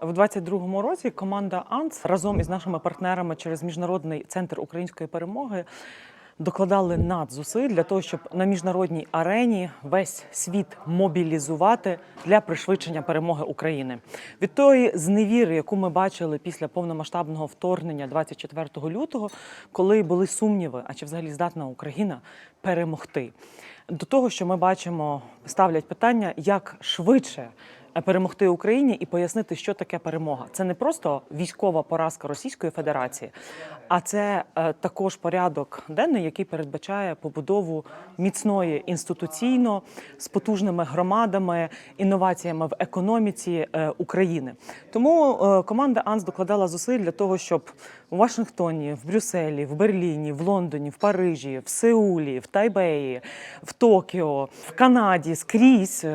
В 22-му році команда АНЦ разом із нашими партнерами через міжнародний центр української перемоги докладали надзусиль для того, щоб на міжнародній арені весь світ мобілізувати для пришвидшення перемоги України. Від тої зневіри, яку ми бачили після повномасштабного вторгнення 24 лютого, коли були сумніви, а чи взагалі здатна Україна перемогти, до того, що ми бачимо, ставлять питання, як швидше перемогти Україні і пояснити, що таке перемога. Це не просто військова поразка Російської Федерації, а це е, також порядок денний, який передбачає побудову міцної інституційно з потужними громадами, інноваціями в економіці е, України. Тому е, команда АНС докладала зусиль для того, щоб у Вашингтоні, в Брюсселі, в Берліні, в Лондоні, в Парижі, в Сеулі, в Тайбеї, в Токіо, в Канаді скрізь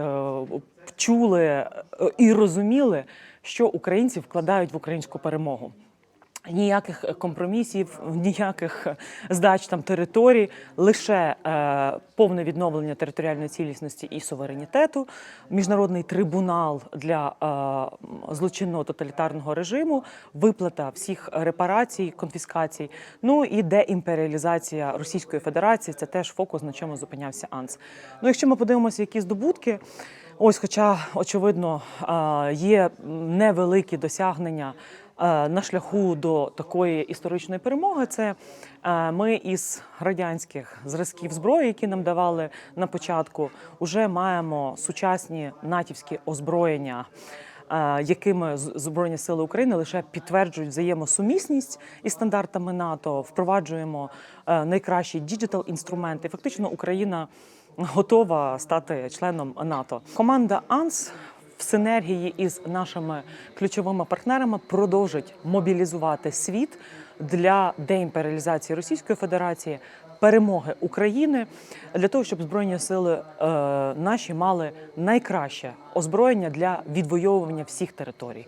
чули е, і розуміли, що українці вкладають в українську перемогу. Ніяких компромісів, ніяких здач там територій, лише е, повне відновлення територіальної цілісності і суверенітету, міжнародний трибунал для е, злочинного тоталітарного режиму, виплата всіх репарацій, конфіскацій, ну і деімперіалізація Російської Федерації. Це теж фокус, на чому зупинявся АНС. Ну, якщо ми подивимося, які здобутки. Ось, хоча очевидно є невеликі досягнення на шляху до такої історичної перемоги, це ми із радянських зразків зброї, які нам давали на початку, вже маємо сучасні натівські озброєння. Якими Збройні сили України лише підтверджують взаємосумісність із стандартами НАТО, впроваджуємо найкращі діджитал інструменти. Фактично, Україна готова стати членом НАТО. Команда АНС в синергії із нашими ключовими партнерами продовжить мобілізувати світ для деімперіалізації Російської Федерації, перемоги України для того, щоб збройні сили е, наші мали найкраще озброєння для відвоювання всіх територій.